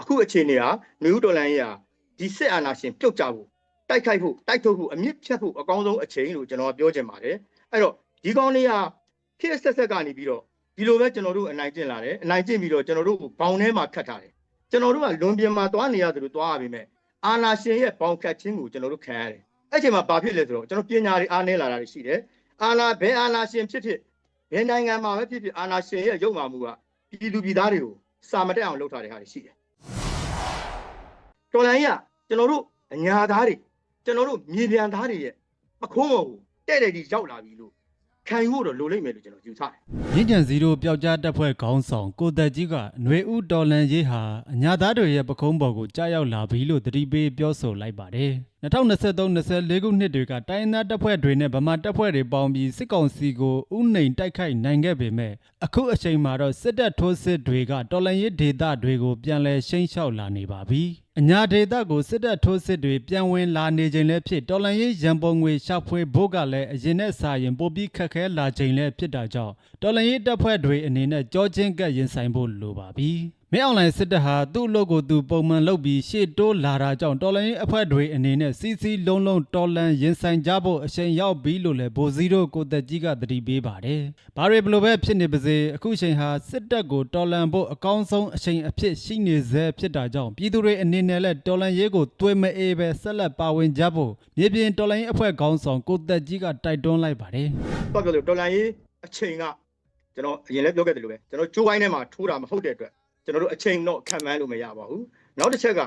အခုအခြေအနေဟာနယူးဒေါ်လန်ကြီးဟာဒီစစ်အာဏာရှင်ပြုတ်ကြဖို့တိုက်ခိုက်ဖို့တိုက်ထုတ်ဖို့အမြင့်ဖြတ်ဖို့အကောင်းဆုံးအချိန်လို့ကျွန်တော်ပြောချင်ပါတယ်အဲ့တော့ဒီကောင်းလေးဟာခေတ်ဆက်ဆက်ကနေပြီးတော့ဒီလိုပဲကျွန်တော်တို့အနိုင်ကျင့်လာတယ်အနိုင်ကျင့်ပြီးတော့ကျွန်တော်တို့ဘောင်ထဲမှာခတ်ထားတယ်ကျွန်တော်တို့ကလွန်ပြင်မှာသွားနေရတယ်လို့သွားရပါမယ်အာနာရှင်ရဲ့ဘောင်ခတ်ခြင်းကိုကျွန်တော်တို့ခံရတယ်အဲ့ချိန်မှာဘာဖြစ်လဲဆိုတော့ကျွန်တော်ပညာတွေအားနည်းလာတာတွေရှိတယ်အာနာဘယ်အာနာရှင်ဖြစ်ဖြစ်ဘယ်နိုင်ငံမှာပဲဖြစ်ဖြစ်အာနာရှင်ရဲ့ရုပ်မာမှုကပြည်သူပြည်သားတွေကိုစာမတက်အောင်လုပ်ထားတဲ့ဟာတွေရှိတယ် တော်လိုင်းကကျွန်တော်တို့အညာသားတွေကျွန်တော်တို့မြေပြန်သားတွေရဲ့ပခုံးပေါ်ကိုတဲ့တဲ့ကြီးရောက်လာပြီလို့ခံယူဖို့တော့လိုလိမ့်မယ်လို့ကျွန်တော်ယူဆတယ်မြင့်ကြံစီတို့ပျောက်ကြားတက်ဖွဲ့ခေါင်းဆောင်ကိုသက်ကြီးကຫນွေဦးတော်လန်ရေးဟာအညာသားတွေရဲ့ပခုံးပေါ်ကိုကြားရောက်လာပြီလို့သတိပေးပြောဆိုလိုက်ပါတယ်2023-24ခုနှစ်တွေကတိုင်းဒေသတပ်ဖွဲ့တွေနဲ့ဗမာတပ်ဖွဲ့တွေပေါင်းပြီးစစ်ကောင်စီကိုဥနှိမ်တိုက်ခိုက်နိုင်ခဲ့ပေမဲ့အခုအချိန်မှာတော့စစ်တပ်ထိုးစစ်တွေကတော်လန်ရေးဒေသတွေကိုပြန်လည်ရှင်းလျှောက်လာနေပါပြီ အညာဒေသကိုစစ်တပ်ထိုးစစ်တွေပြန်ဝင်လာနေချိန်လည်းဖြစ်တော်လန်ရေးရန်ပုံငွေရှာဖွေဖို့ကလည်းအရင်နဲ့စာရင်ပိုပြီးခက်ခဲလာချိန်လည်းဖြစ်တာကြောင့်တော်လန်ရေးတပ်ဖွဲ့တွေအနေနဲ့ကြောချင်းကပ်ရင်ဆိုင်ဖို့လိုပါပြီ မင်းအွန်လိုင်းစစ်တပ်ဟာသူ့အလုပ်ကိုသူပုံမှန်လုပ်ပြီးရှေ့တိုးလာတာကြောင့်တော်လန်ရေးအဖွဲ့တွေအနေနဲ့စီစီလုံးလုံးတော်လန်ရင်ဆိုင်ကြဖို့အချိန်ရောက်ပြီလို့လည်းဗိုလ်စည်းတို့ကိုသက်ကြီးကသတိပေးပါတယ်။ဘာတွေဘလို့ပဲဖြစ်နေပါစေအခုချိန်ဟာစစ်တပ်ကိုတော်လန်ဖို့အကောင်းဆုံးအချိန်အဖြစ်ရှိနေစေဖြစ်တာကြောင့်ပြည်သူတွေအနေနဲ့လည်းတော်လန်ရေးကိုတွဲမအေးပဲဆက်လက်ပါဝင်ကြဖို့မြေပြင်တော်လန်ရေးအဖွဲ့ခေါင်းဆောင်ကိုသက်ကြီးကတိုက်တွန်းလိုက်ပါတယ်။တော့ပြောလို့တော်လန်ရေးအချိန်ကကျွန်တော်အရင်လည်းပြောခဲ့တယ်လို့ပဲကျွန်တော်ကျိုးပိုင်းထဲမှာထိုးတာမဟုတ်တဲ့အတွက် ကျွန်တော်တို့အချိန်တော့ခံမှန်းလို့မရပါဘူးနောက်တစ်ချက်က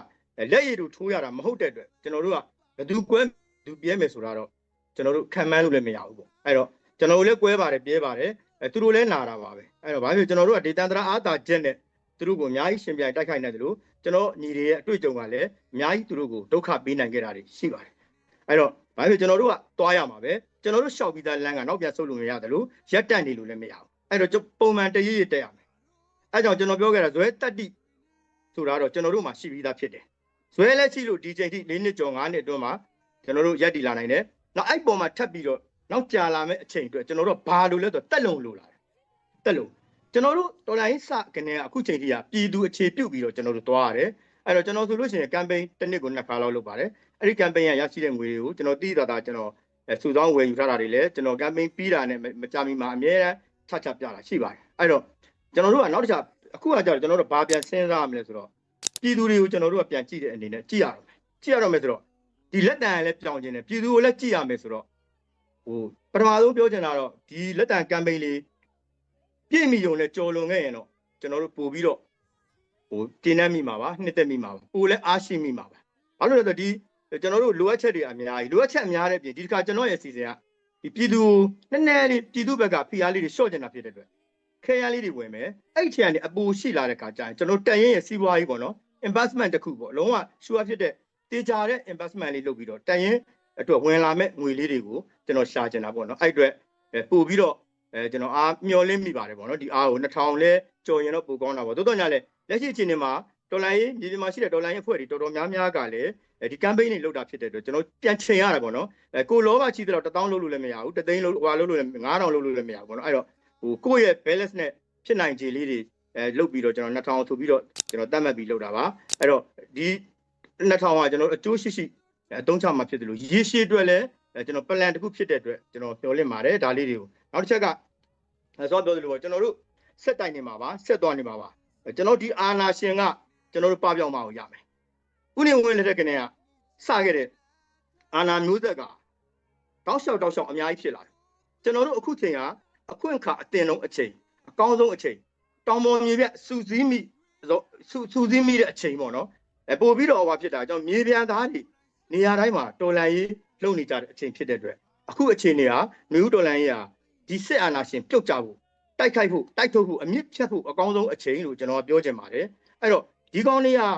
လက်ရည်တို့ထိုးရတာမဟုတ်တဲ့အတွက်ကျွန်တော်တို့ကဘယ်သူကွဲဘယ်သူပြဲမယ်ဆိုတာတော့ကျွန်တော်တို့ခံမှန်းလို့လည်းမရဘူးပေါ့အဲ့တော့ကျွန်တော်တို့လည်းကွဲပါတယ်ပြဲပါတယ်အဲသူတို့လည်းနာတာပါပဲအဲ့တော့ဘာဖြစ်ကျွန်တော်တို့ကဒေတာန္တရာအာသာချက်နဲ့သူတို့ကိုအများကြီးရှင်ပြိုင်တိုက်ခိုက်နေတယ်လို့ကျွန်တော်ညီတွေရဲ့အတွေ့အကြုံကလည်းအများကြီးသူတို့ကိုဒုက္ခပေးနိုင်ခဲ့တာတွေရှိပါတယ်အဲ့တော့ဘာဖြစ်ကျွန်တော်တို့ကသွားရမှာပဲကျွန်တော်တို့ရှောက်ပြီးသားလမ်းကနောက်ပြန်ဆုတ်လို့မရတယ်လို့ရက်တက်နေလို့လည်းမရဘူးအဲ့တော့ပုံမှန်တရရတက်ရမယ် အဲ့ကြောင့်ကျွန်တော်ပြောခဲ့တာဇွဲတက်တိဆိုတာတော့ကျွန်တော်တို့မှာရှိပြီးသားဖြစ်တယ်ဇွဲလက်ရှိလို့ဒီချိန်ထိ၄နှစ်ကျော်၅နှစ်အတွင်းမှာကျွန်တော်တို့ရက်တည်လာနိုင်တယ်နောက်အဲ့ပေါ်မှာထပ်ပြီးတော့နောက်ကြာလာမယ့်အချိန်အတွက်ကျွန်တော်တို့ဘာလို့လဲဆိုတော့တက်လုံလို့လာတယ်တက်လုံကျွန်တော်တို့တော်လိုင်းစကနေအခုချိန်ထိကပြည်သူအခြေပြုတ်ပြီးတော့ကျွန်တော်တို့သွားရတယ်အဲ့တော့ကျွန်တော်ဆိုလို့ရှိရင်ကမ်ပိန်းတစ်နှစ်ကိုနှစ်ခါလောက်လုပ်ပါတယ်အဲ့ဒီကမ်ပိန်းကရရှိတဲ့ငွေတွေကိုကျွန်တော်တည်တာတာကျွန်တော်အဲစုဆောင်းဝယ်ယူထားတာတွေလည်းကျွန်တော်ကမ်ပိန်းပြီးတာနဲ့မကြမီမှာအများအားချချပြတာရှိပါတယ်အဲ့တော့ ကျွန်တော်တို့ကနောက်တစ်ချက်အခုကကြာကျွန်တော်တို့ဘာပြန်စဉ်းစားရမလဲဆိုတော့ပြည်သူတွေကိုကျွန်တော်တို့ကပြန်ကြည့်တဲ့အနေနဲ့ကြည့်ရတော့မယ်ကြည့်ရတော့မယ်ဆိုတော့ဒီလက်တံလည်းပြောင်းခြင်းတယ်ပြည်သူကိုလည်းကြည့်ရမယ်ဆိုတော့ဟိုပထမဆုံးပြောချင်တာတော့ဒီလက်တံကမ်ပိန်းလေးပြည့်မီုံနဲ့ကြော်လွန်ခဲ့ရင်တော့ကျွန်တော်တို့ပို့ပြီးတော့ဟိုတင်းနှက်မိမှာပါနှစ်သက်မိမှာပါပို့လည်းအားရှိမိမှာပါဘာလို့လဲဆိုတော့ဒီကျွန်တော်တို့လိုအပ်ချက်တွေအများကြီးလိုအပ်ချက်အများတဲ့ပြင်ဒီတစ်ခါကျွန်တော်ရဲ့အစီအစဉ်ကဒီပြည်သူနည်းနည်းလေးပြည်သူဘက်ကဖိအားလေးတွေရှော့ကျင်တာဖြစ်တဲ့အတွက် ခဲရန်လေးတွေဝင်မယ်အဲ့ဒီချိန်ကနေအပူရှိလာတဲ့ခါကျရင်ကျွန်တော်တန်ရင်ရဲ့စီးပွားရေးပေါ့နော် investment တစ်ခုပေါ့လုံးဝ sure ဖြစ်တဲ့တေချာတဲ့ investment လေးလုပ်ပြီးတော့တန်ရင်အတွက်ဝင်လာမဲ့ငွေလေးတွေကိုကျွန်တော်ရှာကျင်တာပေါ့နော်အဲ့အတွက်ပို့ပြီးတော့အဲကျွန်တော်အားမျောလင်းမိပါတယ်ပေါ့နော်ဒီအားကို2000လဲကြော်ရင်တော့ပိုကောင်းတာပေါ့တိုးတော့ညလည်းလက်ရှိအချိန်မှာဒေါ်လာရေးမြေပြင်မှာရှိတဲ့ဒေါ်လာရေးအဖွဲ့တွေတော်တော်များများကလည်းဒီ campaign တွေလုပ်တာဖြစ်တဲ့အတွက်ကျွန်တော်ပြန်ချိန်ရတာပေါ့နော်အဲကိုလောကချီတော့1000လုပ်လို့လည်းမရဘူးတသိန်းလုပ်ဟွာလုပ်လို့လည်း9000လုပ်လို့လည်းမရဘူးပေါ့နော်အဲ့တော့ ဟိုကိုယ့်ရဲ့ balance နဲ့ဖြစ်နိုင်ခြေလေးတွေအဲလုပ်ပြီးတော့ကျွန်တော်2000ဆိုပြီးတော့ကျွန်တော်တတ်မှတ်ပြီးလုပ်တာပါအဲ့တော့ဒီ2000ကကျွန်တော်အကျိုးရှိရှိအသုံးချမှာဖြစ်တယ်လို့ရေရှည်အတွက်လည်းကျွန်တော် plan တစ်ခုဖြစ်တဲ့အတွက်ကျွန်တော်ပြောလင့်ပါတယ်ဒါလေးတွေကိုနောက်တစ်ချက်ကဆောပြောသလိုပေါ့ကျွန်တော်တို့ဆက်တိုင်နေမှာပါဆက်သွားနေမှာပါကျွန်တော်ဒီအာနာရှင်ကကျွန်တော်တို့ပပြောင်းမအောင်ရမယ်ဥနေဝင်လက်ထက်ကနေကစခဲ့တဲ့အာနာမျိုးသက်ကတောက်လျှောက်တောက်လျှောက်အများကြီးဖြစ်လာတယ်ကျွန်တော်တို့အခုချိန်က အခွင့်အခါအတင်ဆုံးအချိန်အကောင်းဆုံးအချိန်တောင်ပေါ်မြေပြစူစည်းမိစူစူစည်းမိတဲ့အချိန်ပေါ့နော်အဲပို့ပြီးတော့ဟောဖြစ်တာကြောင့်မြေပြန်သားတွေနေရာတိုင်းမှာတော်လန်ရေးလုပ်နေကြတဲ့အချိန်ဖြစ်တဲ့အတွက်အခုအချိန်တွေကနယူးတော်လန်ရေးဟာဒီစစ်အာဏာရှင်ပြုတ်ကြဖို့တိုက်ခိုက်ဖို့တိုက်ထုတ်ဖို့အမြင့်ဖြတ်ဖို့အကောင်းဆုံးအချိန်လို့ကျွန်တော်ပြောချင်ပါတယ်အဲ့တော့ဒီကောင်းလေးဟာ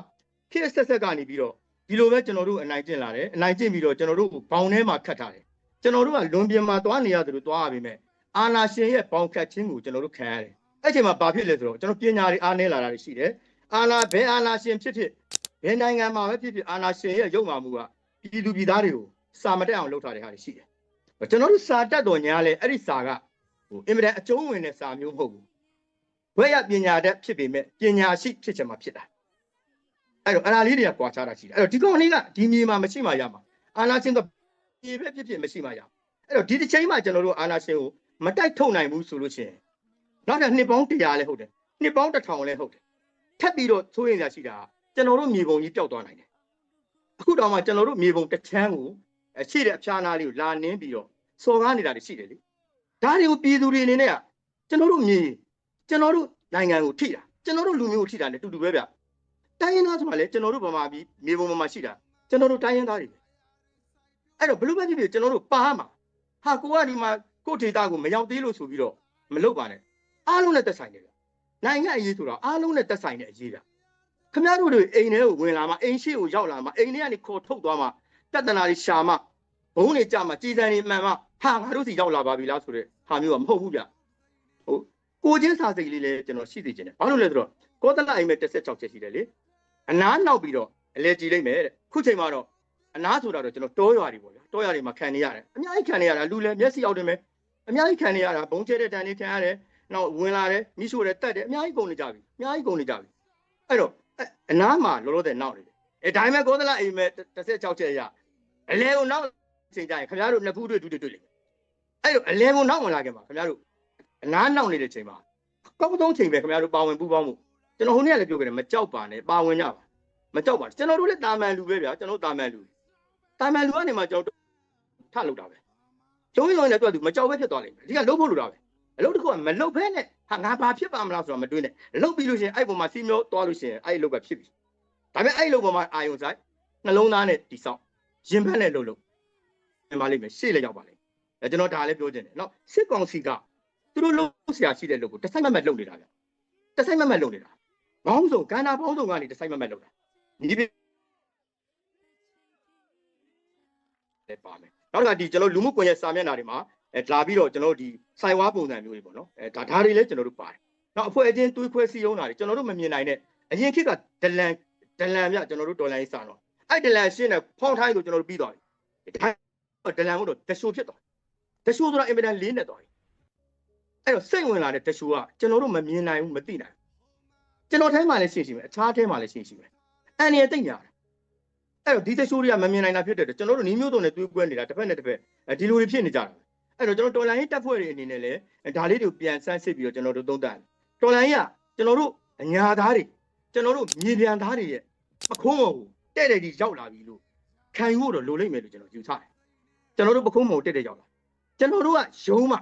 ခေတ်ဆက်ဆက်ကနေပြီးတော့ဒီလိုပဲကျွန်တော်တို့အနိုင်ကျင့်လာတယ်အနိုင်ကျင့်ပြီးတော့ကျွန်တော်တို့ဘောင်ထဲမှာခတ်ထားတယ်ကျွန်တော်တို့ကလွန်ပြင်မှာသွားနေရတယ်လို့သွားရပါမယ် အာနာရှင်ရဲ့ဘောင်ခတ်ခြင်းကိုကျွန်တော်တို့ခံရတယ်အဲ့ချိန်မှာဘာဖြစ်လဲဆိုတော့ကျွန်တော်ပညာတွေအားနည်းလာတာရှိတယ်အာနာဘယ်အာနာရှင်ဖြစ်ဖြစ်ဘယ်နိုင်ငံမှာပဲဖြစ်ဖြစ်အာနာရှင်ရဲ့ရုပ်မာမှုကပြည်သူပြည်သားတွေကိုစာမတက်အောင်လုပ်ထားတဲ့ဟာတွေရှိတယ်ကျွန်တော်တို့စာတက်တော်ညာလဲအဲ့ဒီစာကဟိုအင်မတန်အကျုံးဝင်တဲ့စာမျိုးမဟုတ်ဘူးဘွဲ့ရပညာတတ်ဖြစ်ပေမဲ့ပညာရှိဖြစ်ချင်မှဖြစ်တာအဲ့တော့အဲ့ဒါလေးတွေကကွာခြားတာရှိတယ်အဲ့တော့ဒီကောင်လေးကဒီမြေမှာမရှိမှရမှာအာနာရှင်ကပြေပဲဖြစ်ဖြစ်မရှိမှရအဲ့တော့ဒီတစ်ချိန်မှာကျွန်တော်တို့အာနာရှင်ကို မတိုက်ထုတ်နိုင်ဘူးဆိုလို့ရှိရင်နောက်တဲ့နှစ်ပေါင်း100လဲဟုတ်တယ်နှစ်ပေါင်း1000လဲဟုတ်တယ်ထပ်ပြီးတော့သိုးရင်ရရှိတာကျွန်တော်တို့မြေပုံကြီးပျောက်သွားနိုင်တယ်အခုတော့မှကျွန်တော်တို့မြေပုံတစ်ချမ်းကိုအရှိတဲ့အဖျားနာလေးကိုလာနင်းပြီးတော့စော်ကားနေတာတွေရှိတယ်လေဒါတွေကိုပြည်သူတွေအနေနဲ့ကကျွန်တော်တို့မြေကျွန်တော်တို့နိုင်ငံကိုထိတာကျွန်တော်တို့လူမျိုးကိုထိတာ ਨੇ တူတူပဲဗျတိုင်းရင်းသားဆိုတာလေကျွန်တော်တို့ဗမာပြည်မြေပုံမှာရှိတာကျွန်တော်တို့တိုင်းရင်းသားတွေပဲအဲ့တော့ဘလို့ပဲဖြစ်ဖြစ်ကျွန်တော်တို့ပါမှာဟာကိုကဒီမှာ ကိုယ့်ဒေတာကိုမရောက်သေးလို့ဆိုပြီးတော့မလုပ်ပါနဲ့အားလုံးနဲ့သက်ဆိုင်တယ်ဗျနိုင်ငံအရေးဆိုတော့အားလုံးနဲ့သက်ဆိုင်တဲ့အရေးဗျခမရတို့တွေအိမ်ထဲကိုဝင်လာမှအိမ်ရှိကိုရောက်လာမှအိမ်ထဲကနေခေါ်ထုတ်သွားမှပြဿနာတွေရှာမှဘုံတွေကြမှကြည်စံတွေမှန်မှဟာငါတို့စီရောက်လာပါပြီလားဆိုတဲ့ဟာမျိုးကမဟုတ်ဘူးဗျဟုတ်ကိုချင်းစာစိတ်လေးလည်းကျွန်တော်ရှိသိချင်တယ်ဘာလို့လဲဆိုတော့ကောသလအိမ်မဲ့16ချက်ရှိတယ်လေအနားနောက်ပြီးတော့အလဲကြည့်လိုက်မယ်တဲ့ခုချိန်မှာတော့အနားဆိုတာတော့ကျွန်တော်တောရွာတွေပေါ့ဗျာတောရွာတွေမှာခံနေရတယ်အများကြီးခံနေရတာလူလည်းမျက်စိအောက်တင်ပဲ အများကြီးခံနေရတာဘုံကျဲတဲ့တန်တွေခံရတယ်နောက်ဝင်လာတယ်မိရှို့တယ်တက်တယ်အများကြီးကုန်နေကြပြီအများကြီးကုန်နေကြပြီအဲ့တော့အနားမှာလောလောဆယ်နောက်နေတယ်အဲဒါပေမဲ့ကောသလအိမ်မဲ့16ချက်ရအလဲကိုနောက်ချိန်ကြရင်ခင်ဗျားတို့နှစ်ဖူးတွေ့တွေ့တွေ့လိမ့်မယ်အဲ့တော့အလဲကိုနောက်မလာခင်ပါခင်ဗျားတို့အနားနောက်နေတဲ့ချိန်မှာကောက်သုံးချိန်ပဲခင်ဗျားတို့ပါဝင်ပူးပေါင်းမှုကျွန်တော်ဟိုနေ့ကလည်းပြောခဲ့တယ်မကြောက်ပါနဲ့ပါဝင်ကြပါမကြောက်ပါကျွန်တော်တို့လည်းတာမန်လူပဲဗျာကျွန်တော်တာမန်လူတာမန်လူကနေမှကျွန်တော်ထလောက်တာပဲ လုံးရုံနဲ့တွေ့သူမကြောက်ပဲဖြစ်သွားလိမ့်မယ်ဒီကလှုပ်ဖို့လိုတာပဲအလုပ်တစ်ခုကမလှုပ်ဖဲနဲ့ဟာငါဘာဖြစ်ပါမလားဆိုတော့မတွေးနဲ့လှုပ်ပြီးလို့ရှိရင်အဲ့ပုံမှာစီမျိုးသွားလို့ရှိရင်အဲ့အလုပ်ကဖြစ်ပြီဒါပေမဲ့အဲ့အလုပ်ပေါ်မှာအာယုံဆိုင်နှလုံးသားနဲ့တိဆောက်ရင်ဖက်နဲ့လှုပ်လို့ပြန်ပါလိမ့်မယ်ရှေ့လည်းရောက်ပါလိမ့်မယ်အဲကျွန်တော်ဒါလည်းပြောချင်တယ်နော်စစ်ကောင်စီကသူတို့လုပ်ဆရာရှိတဲ့လုပ်ကိုတစ်ဆိုင်မမတ်လုပ်နေတာဗျတစ်ဆိုင်မမတ်လုပ်နေတာဘောင်းစုံကန္နာဘောင်းစုံကနေတစ်ဆိုင်မမတ်လုပ်တာဒီပြလည်းပါမယ် နောက်တစ်ခါဒီကျွန်တော်လူမှုကွန်ရက်စာမျက်နှာတွေမှာအဲလာပြီးတော့ကျွန်တော်တို့ဒီစိုင်ဝါပုံစံမျိုးတွေပေါ့နော်အဲဒါဒါတွေလည်းကျွန်တော်တို့ပါတယ်နောက်အဖွဲ့အချင်းတွေးခွဲစည်းရုံးတာတွေကျွန်တော်တို့မမြင်နိုင်တဲ့အရင်ခေတ်ကဒလန်ဒလန်မြကျွန်တော်တို့ဒေါ်လာရေးစာတော့အဲ့ဒလန်ရှင်းတဲ့ဖောင်းထိုင်းကိုကျွန်တော်တို့ပြီးသွားပြီဒါဒလန်မို့တော့တရှိုးဖြစ်သွားတရှိုးဆိုတာအင်မတန်လေးနေသွားပြီအဲ့တော့စိတ်ဝင်လာတဲ့တရှိုးကကျွန်တော်တို့မမြင်နိုင်ဘူးမသိနိုင်ကျွန်တော်ထဲမှာလည်းရှင်းရှိမယ်အခြားထဲမှာလည်းရှင်းရှိမယ်အန်ရတိတ်ညာ အဲ့တော့ဒီတရှိုးတွေကမမြင်နိုင်တာဖြစ်တဲ့ကျွန်တော်တို့နီးမျိုးစုံနဲ့တွေးကွဲနေတာတစ်ဖက်နဲ့တစ်ဖက်ဒီလိုတွေဖြစ်နေကြတာအဲ့တော့ကျွန်တော်တော်လိုင်းရေးတပ်ဖွဲ့တွေအနေနဲ့လည်းဒါလေးတွေကိုပြန်ဆန်းစစ်ပြီးတော့ကျွန်တော်တို့သုံးသပ်တယ်တော်လိုင်းရေးကကျွန်တော်တို့အညာသားတွေကျွန်တော်တို့မြေပြန်သားတွေရဲ့ပခုံးပေါ်ကိုတဲ့တဲ့ကြီးရောက်လာပြီလို့ခံယူဖို့တော့လိုလိမ့်မယ်လို့ကျွန်တော်ယူဆတယ်ကျွန်တော်တို့ပခုံးပေါ်တက်တဲ့ရောက်လာကျွန်တော်တို့ကယုံမှ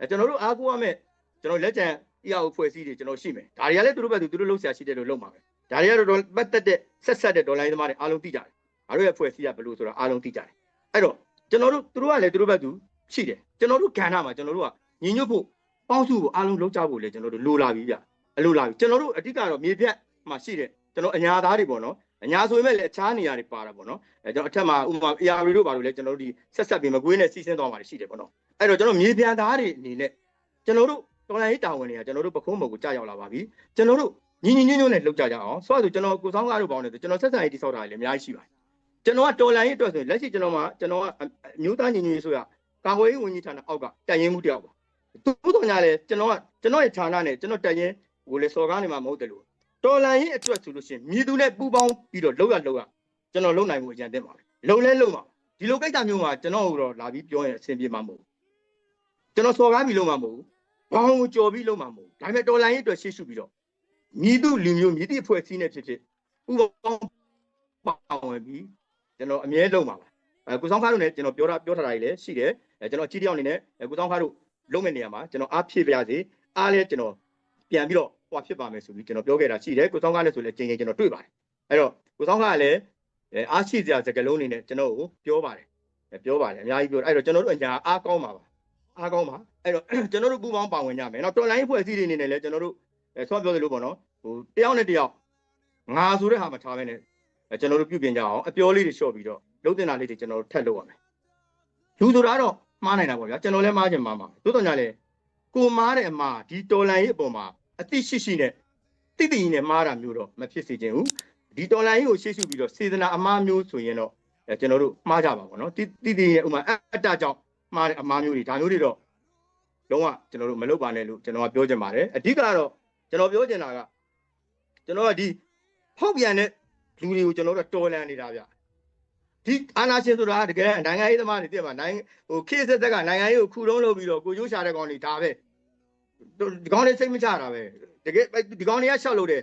အဲကျွန်တော်တို့အားကိုးရမယ်ကျွန်တော်လက်ကျန်အရာကိုဖွဲ့စည်းတွေကျွန်တော်ရှိမယ်ဒါတွေကလည်းသူတို့ဘက်သူသူတို့လှုပ်ရှားရှိတဲ့လို့လုပ်မှာပဲ ဒါတွေကတော့ပတ်သက်တဲ့ဆက်ဆက်တဲ့ဒေါ်လာရင်းသမားတွေအားလုံးသိကြတယ်အားတို့ရဲ့ဖွဲ့စည်းရဘယ်လိုဆိုတော့အားလုံးသိကြတယ်အဲ့တော့ကျွန်တော်တို့သူတို့ကလည်းသူတို့ဘက်သူရှိတယ်ကျွန်တော်တို့ကဏ္ဍမှာကျွန်တော်တို့ကညီညွတ်ဖို့ပေါင်းစုဖို့အားလုံးလုပ်ကြဖို့လည်းကျွန်တော်တို့လိုလာပြီဗျအလိုလာပြီကျွန်တော်တို့အဓိကတော့မြေပြတ်မှာရှိတဲ့ကျွန်တော်အညာသားတွေပေါ့နော်အညာဆိုပေမဲ့လည်းအခြားနေရာတွေပါတာပေါ့နော်အဲကျွန်တော်အထက်မှာဥပမာ AR တို့ပါလို့လည်းကျွန်တော်တို့ဒီဆက်ဆက်ပြီးမကွေးနဲ့စီးဆင်းသွားမှာရှိတယ်ပေါ့နော်အဲ့တော့ကျွန်တော်မြေပြန်သားတွေအနေနဲ့ကျွန်တော်တို့တော်လိုင်းရေးတာဝန်တွေကကျွန်တော်တို့ပခုံးမုံကိုကြာရောက်လာပါပြီကျွန်တော်တို့ ညီညီညွတ်ညွတ်နဲ့လုပ်ကြကြအောင်ဆိုတော့ကျွန်တော်ကိုဆောင်ကားတို့ပေါင်းနေတယ်ကျွန်တော်ဆက်ဆံရေးတိစောက်တာလည်းအများကြီးရှိပါတယ်ကျွန်တော်ကတော်လိုင်းရေးအတွက်ဆိုရင်လက်ရှိကျွန်တော်မှာကျွန်တော်ကအမျိုးသားညီညွတ်ရေးဆိုရကာကွယ်ရေးဝန်ကြီးဌာနအောက်ကတန်ရင်မှုတယောက်ပါသူတို့ညာလဲကျွန်တော်ကကျွန်တော်ရဲ့ဌာနနဲ့ကျွန်တော်တန်ရင်ကိုလေစော်ကားနေမှာမဟုတ်တယ်လို့တော်လန်ရေးအတွက်ဆိုလို့ရှိရင်မြည်သူနဲ့ပူးပေါင်းပြီးတော့လောက်ရလောက်ရကျွန်တော်လုံနိုင်မှုအကြံတင်ပါမယ်လုံလဲလုံပါဒီလိုကိစ္စမျိုးမှာကျွန်တော်တို့လာပြီးပြောရင်အဆင်ပြေမှာမဟုတ်ကျွန်တော်စော်ကားပြီးလုံမှာမဟုတ်ဘောင်းကိုကြော်ပြီးလုံမှာမဟုတ်ဒါပေမဲ့တော်လန်ရေးအတွက်ရှေ့ရှုပြီးတော့ မြည်သူလူမျိုးမြည်သူအဖွဲ့အစည်းနဲ့ဖြစ်ဖြစ်ပူးပေါင်းပါဝင်ပြီးကျွန်တော်အမြဲလုံပါပါအဲကိုဆောင်ခါတို့နဲ့ကျွန်တော်ပြောတာပြောထားတာကြီးလည်းရှိတယ်အဲကျွန်တော်ကြီးတယောက်အနေနဲ့ကိုဆောင်ခါတို့လုံမဲ့နေရာမှာကျွန်တော်အားဖြည့်ပြရစီအားလဲကျွန်တော်ပြန်ပြီးတော့ဟိုဖြစ်ပါမယ်ဆိုပြီးကျွန်တော်ပြောခဲ့တာရှိတယ်ကိုဆောင်ခါနဲ့ဆိုလည်းချိန်ချိန်ကျွန်တော်တွေ့ပါတယ်အဲ့တော့ကိုဆောင်ခါကလည်းအဲအားရှိစရာစကားလုံးအနေနဲ့ကျွန်တော်ကိုပြောပါတယ်ပြောပါတယ်အများကြီးပြောအဲ့တော့ကျွန်တော်တို့အညာအားကောင်းပါပါအားကောင်းပါအဲ့တော့ကျွန်တော်တို့ပူပေါင်းပါဝင်ကြမယ်နော်တော်လိုင်းဖွဲ့စည်းတွေအနေနဲ့လည်းကျွန်တော်တို့ အဲဆော့ပြောသလိုပေါ့နော်ဟိုတယောက်နဲ့တယောက်ငါဆိုတဲ့ဟာမထားဘဲနဲ့ကျွန်တော်တို့ပြုပြင်ကြအောင်အပြောလေးတွေလျှော့ပြီးတော့လုံးတင်တာလေးတွေကျွန်တော်တို့ထပ်လုပ်ရမယ်လူဆိုတာတော့မှားနိုင်တာပေါ့ဗျာကျွန်တော်လည်းမှားချင်မှာမှာသို့တော်ညာလေကိုမားတဲ့အမှားဒီတော်လန်ရေးအပေါ်မှာအသိရှိရှိနဲ့တိတိနဲ့မှားတာမျိုးတော့မဖြစ်စေချင်ဘူးဒီတော်လန်ရေးကိုရှေ့ရှုပြီးတော့စေတနာအမှားမျိုးဆိုရင်တော့ကျွန်တော်တို့မှားကြပါပေါ့နော်တိတိတိရဲ့ဥမာအတ္တကြောင့်မှားတဲ့အမှားမျိုးတွေဒါမျိုးတွေတော့လုံးဝကျွန်တော်တို့မလုပ်ပါနဲ့လို့ကျွန်တော်ကပြောချင်ပါတယ်အဓိကတော့ ကျွန်တော်ပြောချင်တာကကျွန်တော်ကဒီဖောက်ပြန်တဲ့လူတွေကိုကျွန်တော်တို့ကတော်လန်နေတာဗျဒီအာနာရှင်ဆိုတာကတကယ်နိုင်ငံရေးသမားတွေတည်မှာနိုင်ငံဟိုခေတ်ဆက်သက်ကနိုင်ငံရေးကိုခုတုံးလုပ်ပြီးတော့ကိုကျိုးရှာတဲ့ကောင်တွေဒါပဲဒီကောင်တွေစိတ်မချတာပဲတကယ်ဒီကောင်တွေကရှောက်လို့တယ်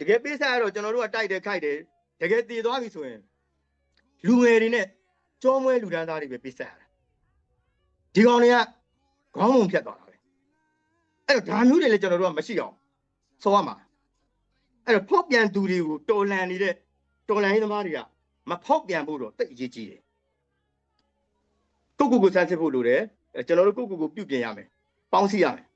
တကယ်ပေးစားရတော့ကျွန်တော်တို့ကတိုက်တယ်ခိုက်တယ်တကယ်တည်သွားပြီဆိုရင်လူငယ်တွေနဲ့ကြောမွဲလူဒန်းသားတွေပဲပေးစားရတာဒီကောင်တွေကခေါင်းပုံဖြတ်သွားတာပဲ အဲ့တော့ဒါမျိုးတွေလည်းကျွန်တော်တို့ကမရှိအောင်ဆောရမှာအဲ့တော့ဖောက်ပြန်သူတွေကိုတော်လန်နေတဲ့တော်လန်ရေးသမားတွေကမဖောက်ပြန်ဖို့တော့တိတ်အရေးကြီးတယ်ကိုကိုကိုစမ်းစစ်ဖို့လိုတယ်အဲကျွန်တော်တို့ကိုကိုကိုပြုပြင်ရမယ်ပေါင်းစည်းရမယ်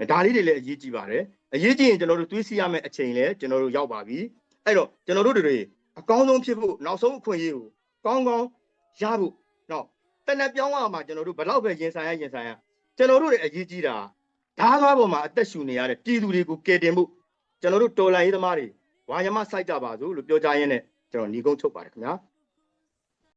အဲဒါလေးတွေလည်းအရေးကြီးပါတယ်အရေးကြီးရင်ကျွန်တော်တို့တွေးစီရမယ်အချိန်လည်းကျွန်တော်တို့ရောက်ပါပြီအဲ့တော့ကျွန်တော်တို့တွေအကောင်းဆုံးဖြစ်ဖို့နောက်ဆုံးအခွင့်အရေးကိုကောင်းကောင်းရဖို့နော်တနက်ပြောင်းရမှာကျွန်တော်တို့ဘယ်တော့ပဲရင်ဆိုင်ရရင်ဆိုင်ရကျွန်တော်တို့တွေအရေးကြီးတာ ဓာတ်သွားပေါ်မှာအသက်ရှူနေရတဲ့ပြည်သူတွေကိုကယ်တင်ဖို့ကျွန်တော်တို့တော်လိုင်းရေးသမားတွေဝါရမစိုက်ကြပါစို့လို့ပြောကြရင်းနဲ့ကျွန်တော်ညီကုန်းချုပ်ပါတယ်ခင်ဗျာ